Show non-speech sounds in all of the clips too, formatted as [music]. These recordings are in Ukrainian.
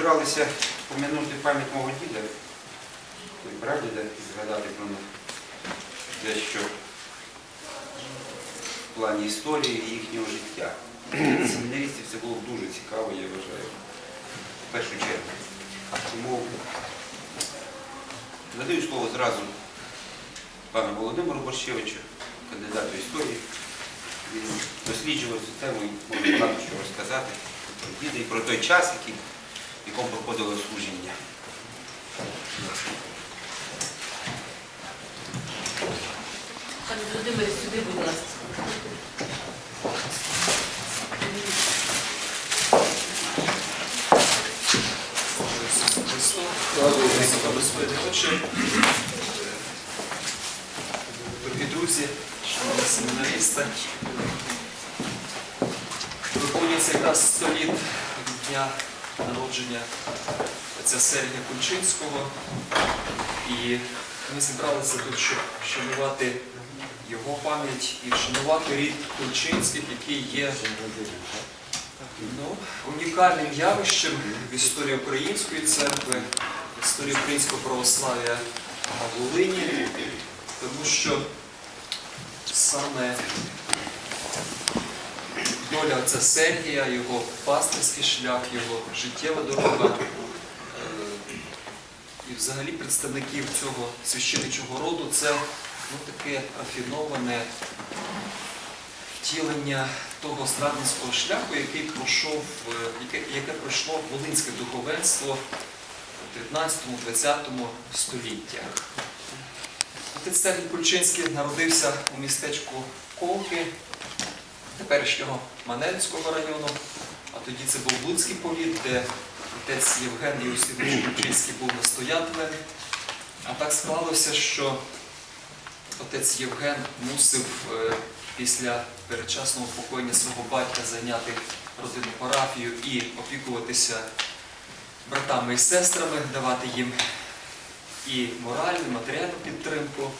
зібралися пом'янути пам'ять мого діда, і прадіда, і згадати про них дещо в плані історії і їхнього життя. Семінаристів це було дуже цікаво, я вважаю, в першу чергу. Тому надаю слово зразу пану Володимиру Борщевичу, кандидату історії. Він досліджував цю тему і може багато що розказати про діда і про той час, який, якому проходило служіння. Пане Володимире, сюди, будь ласка. Дорогі друзі, шановні семінаристи, виповнюється якраз 100 літ дня народження отця Сергія Кульчинського. І ми зібралися тут, щоб вшанувати його пам'ять і вшанувати рід Кульчинських, який є Ну, унікальним явищем в історії Української церкви, в історії українського православ'я на Волині, тому що саме доля отця Сергія, його пастирський шлях, його життєва дорога е, і взагалі представників цього священичого роду це ну, таке рафіноване втілення того страдницького шляху, який пройшов, е, яке, яке пройшло волинське духовенство в 19-20 століттях. Отець Сергій Кульчинський народився у містечку Колки, теперішнього Маневського району, а тоді це був Луцький повіт, де отець Євген Євсевич Кульчинський був настоятелем. А так склалося, що отець Євген мусив е, після передчасного упокоєння свого батька зайняти родинну парафію і опікуватися братами і сестрами, давати їм і моральну, і матеріальну підтримку.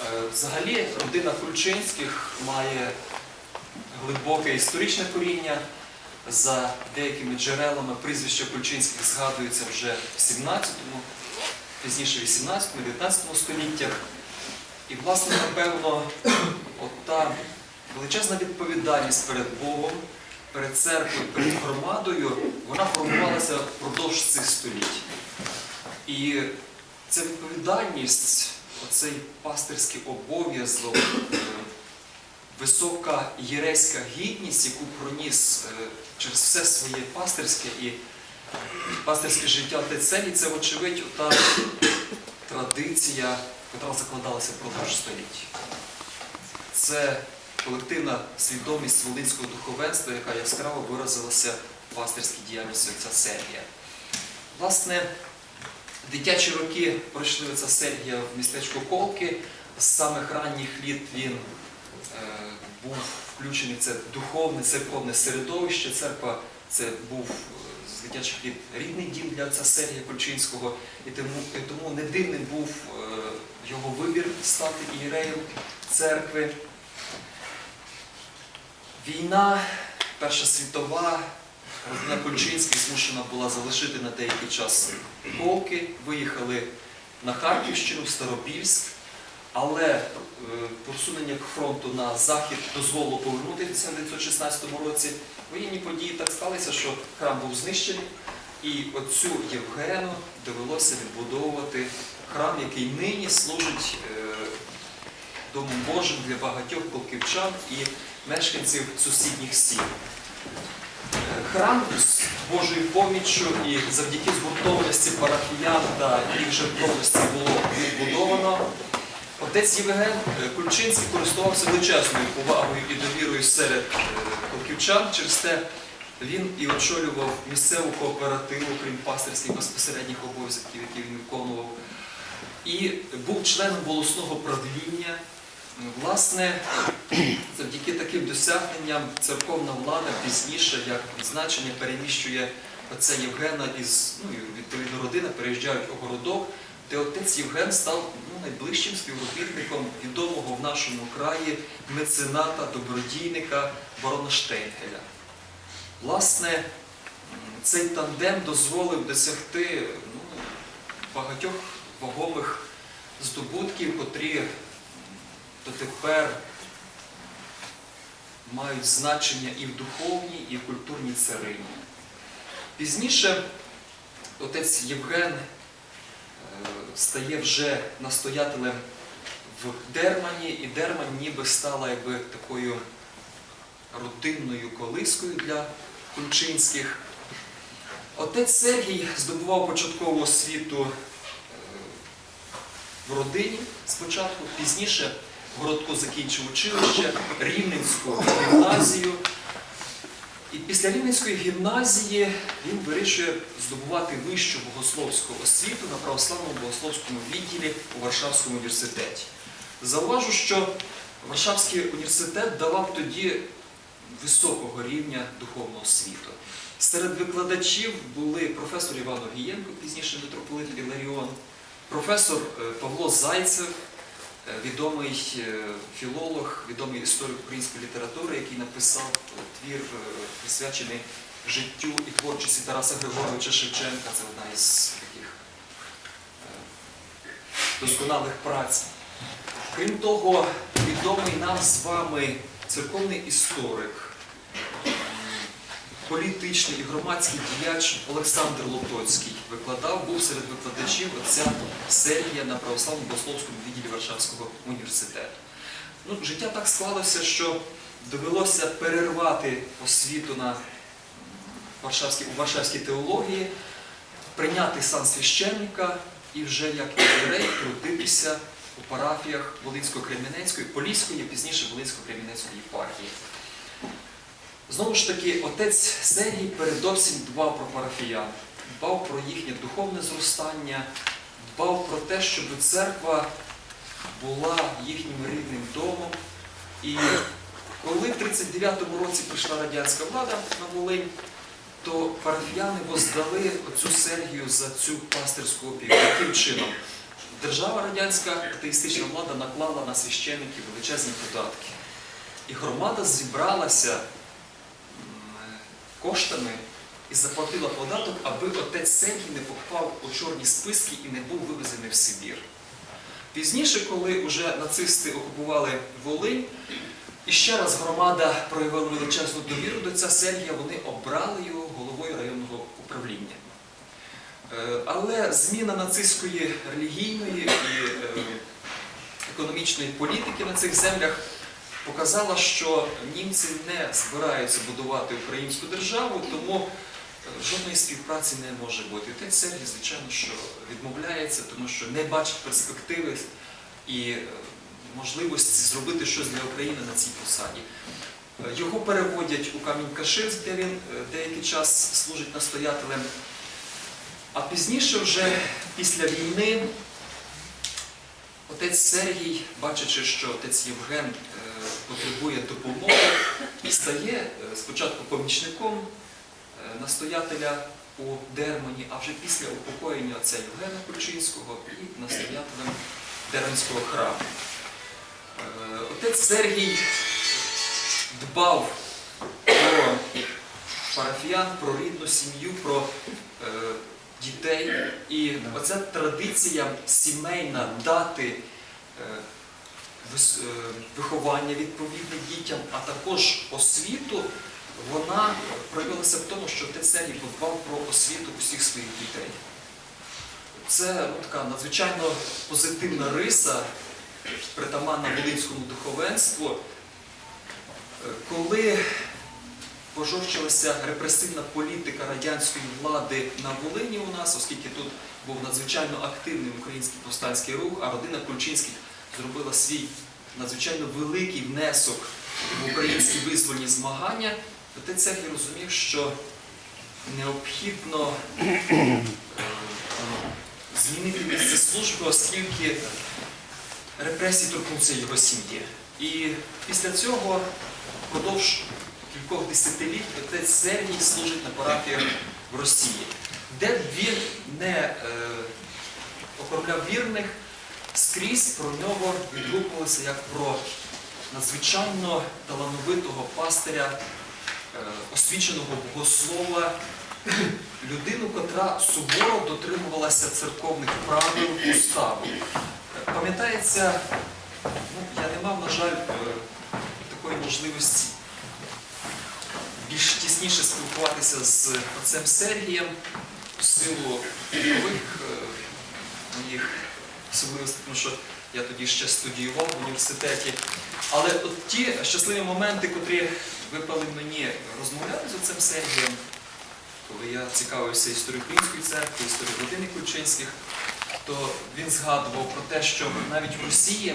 Е, Взагалі, родина Кульчинських має глибоке історичне коріння. За деякими джерелами прізвище Кульчинських згадується вже в 17-му, пізніше 18-19 століттях. І, власне, напевно, от та величезна відповідальність перед Богом, перед церквою, перед громадою, вона формувалася впродовж цих століть. І ця відповідальність, оцей пастирський обов'язок, висока єрейська гідність, яку проніс е, через все своє пастирське і пастирське життя Сергій, це, вочевидь, та традиція, яка закладалася впродовж століть. Це колективна свідомість волинського духовенства, яка яскраво виразилася в пастирській діяльності отця Сергія. Власне, дитячі роки пройшли отця Сергія в містечку Колки. З самих ранніх літ він був включений це духовне, церковне середовище. Церква це був е, з дитячих літ рідний дім для отця Сергія Кульчинського, і тому, і тому не дивним був е, його вибір стати ієреєм церкви. Війна, Перша світова, родина Кульчинських змушена була залишити на деякий час полки, виїхали на Харківщину, в Старобільськ, але е, просунення фронту на захід дозволило повернутися в 1916 році. Воєнні події так сталися, що храм був знищений, і оцю Євгену довелося відбудовувати храм, який нині служить е, Домом Божим для багатьох полківчан і мешканців сусідніх сіл. Е, Храм з Божою поміччю і завдяки згуртованості парафіян та їх жертовності було відбудовано. Отець Євген е, Кульчинський користувався величезною повагою і довірою серед е, полківчан. Через те він і очолював місцеву кооперативу, крім пастирських безпосередніх обов'язків, які він виконував, і був членом волосного правління. Власне, завдяки таким досягненням церковна влада пізніше, як відзначення, переміщує отця Євгена із, ну відповідно родина, переїжджають у городок, де отець Євген став найближчим співробітником відомого в нашому краї мецената, добродійника барона Штейнгеля. Власне, цей тандем дозволив досягти ну, багатьох вагомих здобутків, котрі дотепер мають значення і в духовній, і в культурній царині. Пізніше отець Євген стає вже настоятелем в Дермані, і Дерман ніби стала якби такою родинною колискою для Кульчинських. Отець Сергій здобував початкову освіту е, в родині спочатку, пізніше в городку закінчив училище, Рівненську гімназію. І після Рівненської гімназії він вирішує здобувати вищу богословську освіту на православному богословському відділі у Варшавському університеті. Зауважу, що Варшавський університет давав тоді високого рівня духовного освіту. Серед викладачів були професор Іван Огієнко, пізніше митрополит Іларіон, професор е, Павло Зайцев, відомий е, філолог, відомий історик української літератури, який написав е, твір, е, присвячений життю і творчості Тараса Григоровича Шевченка. Це одна із таких досконалих праць. Крім того, відомий нам з вами церковний історик, політичний і громадський діяч Олександр Лотоцький викладав, був серед викладачів отця Сергія на православному богословському відділі Варшавського університету. Ну, життя так склалося, що довелося перервати освіту на Варшавській, у Варшавській теології, прийняти сан священника і вже як ієрей трудитися у парафіях Волинсько-Кремінецької, Поліської, пізніше Волинсько-Кремінецької єпархії. Знову ж таки, отець Сергій передовсім дбав про парафіян, дбав про їхнє духовне зростання, дбав про те, щоб церква була їхнім рідним домом. І коли в 39-му році прийшла радянська влада на Волинь, то парафіяни воздали оцю Сергію за цю пастирську опіку. Яким чином? Держава радянська атеїстична влада наклала на священиків величезні податки. І громада зібралася коштами і заплатила податок, аби отець Сергій не попав у чорні списки і не був вивезений в Сибір. Пізніше, коли вже нацисти окупували Волинь, і ще раз громада проявила величезну довіру до ця Сергія, вони обрали його головою районного управління. Е, Але зміна нацистської релігійної і е, економічної політики на цих землях показала, що німці не збираються будувати українську державу, тому е, жодної співпраці не може бути. Отець Сергій, звичайно, що відмовляється, тому що не бачить перспективи і е, можливості зробити щось для України на цій посаді. Е, Його переводять у Камінь-Каширськ, де він деякий час служить настоятелем. А пізніше, вже після війни, отець Сергій, бачачи, що отець Євген потребує допомоги, і стає е, спочатку помічником е, настоятеля у Дермані, а вже після упокоєння отця Євгена Кульчинського і настоятелем Дерманського храму. Е, Отець Сергій дбав про парафіян, про рідну сім'ю, про дітей. І оця традиція сімейна дати виховання відповідне дітям, а також освіту, вона проявилася в тому, що отець Сергій подбав про освіту усіх своїх дітей. Це ну, така надзвичайно позитивна риса, притаманна волинському духовенству. Е, Коли пожорчилася репресивна політика радянської влади на Волині у нас, оскільки тут був надзвичайно активний український повстанський рух, а родина Кульчинських зробила свій надзвичайно великий внесок в українські визвольні змагання, отець Сергій розумів, що необхідно е, змінити місце служби, оскільки репресії торкнуться його сім'ї. І після цього впродовж кількох десятиліть отець Сергій служить на парафіях в Росії, де б він не е, окормляв вірних, скрізь про нього відгукувалося як про надзвичайно талановитого пастиря, е, освіченого богослова, [clears throat] людину, котра суворо дотримувалася церковних правил уставу. Пам'ятається, ну, я не мав, на жаль, е, такої можливості більш тісніше спілкуватися з отцем Сергієм в силу вікових е, моїх особливостей, тому що я тоді ще студіював в університеті. Але от ті щасливі моменти, котрі випали мені розмовляти з отцем Сергієм, коли я цікавився історією Української церкви, історією родини Ключинських, то він згадував про те, що навіть в Росії,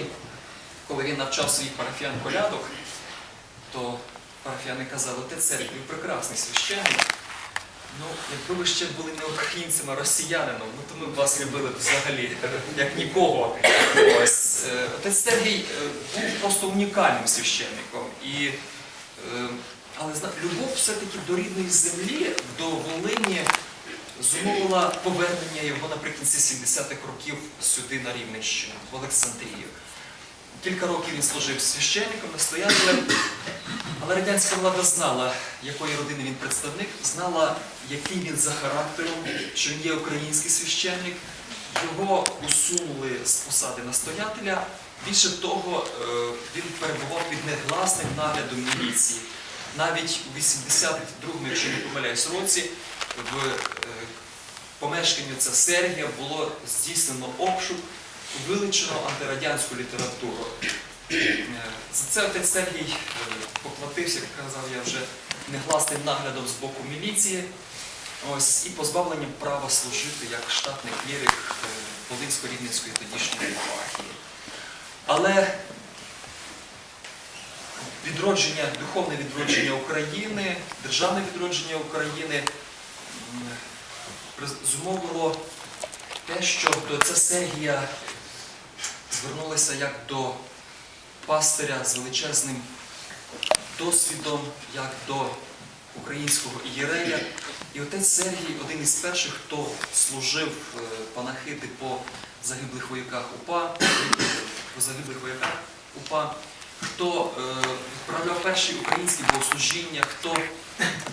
коли він навчав своїх парафіян колядок, то парафіяни казали, Сергій, ви прекрасний священник. Ну, якби ви ще були не українцем, а росіянином, ну то ми б вас любили взагалі, як нікого. Ось, е, отець Сергій е, був просто унікальним священником. І, е, але любов все-таки до рідної землі, до Волині зумовила повернення його наприкінці 70-х років сюди на Рівненщину, в Олександрію. Кілька років він служив священником, настоятелем, але радянська влада знала, якої родини він представник, знала, який він за характером, що він є український священник. Його усунули з посади настоятеля. Більше того, е, він перебував під негласним наглядом міліції. Навіть у 82-му, якщо не помиляюсь, році в е, помешканні це Сергія було здійснено обшук, вилучено антирадянську літературу. За це отець Сергій е, поплатився, як казав я вже, негласним наглядом з боку міліції. Ось, і позбавленням права служити як штатний клірик е, Волинсько-Рівненської тодішньої єпархії. Але відродження, духовне відродження України, державне відродження України зумовило те, що до це Сергія звернулися як до пастиря з величезним досвідом, як до українського ієрея. І отець Сергій один із перших, хто служив е, панахиди по загиблих вояках УПА, по загиблих вояках УПА, хто е, відправляв перші українські богослужіння, хто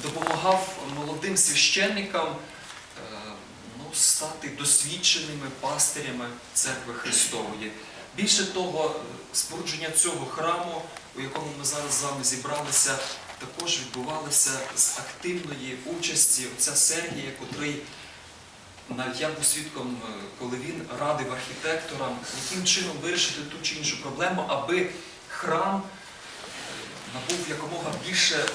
допомагав молодим священникам е, ну, стати досвідченими пастирями церкви Христової. Більше того, спорудження цього храму, у якому ми зараз з вами зібралися, також відбувалося з активної участі отця Сергія, котрий я був свідком, е, коли він радив архітекторам, яким чином вирішити ту чи іншу проблему, аби храм е, набув якомога більше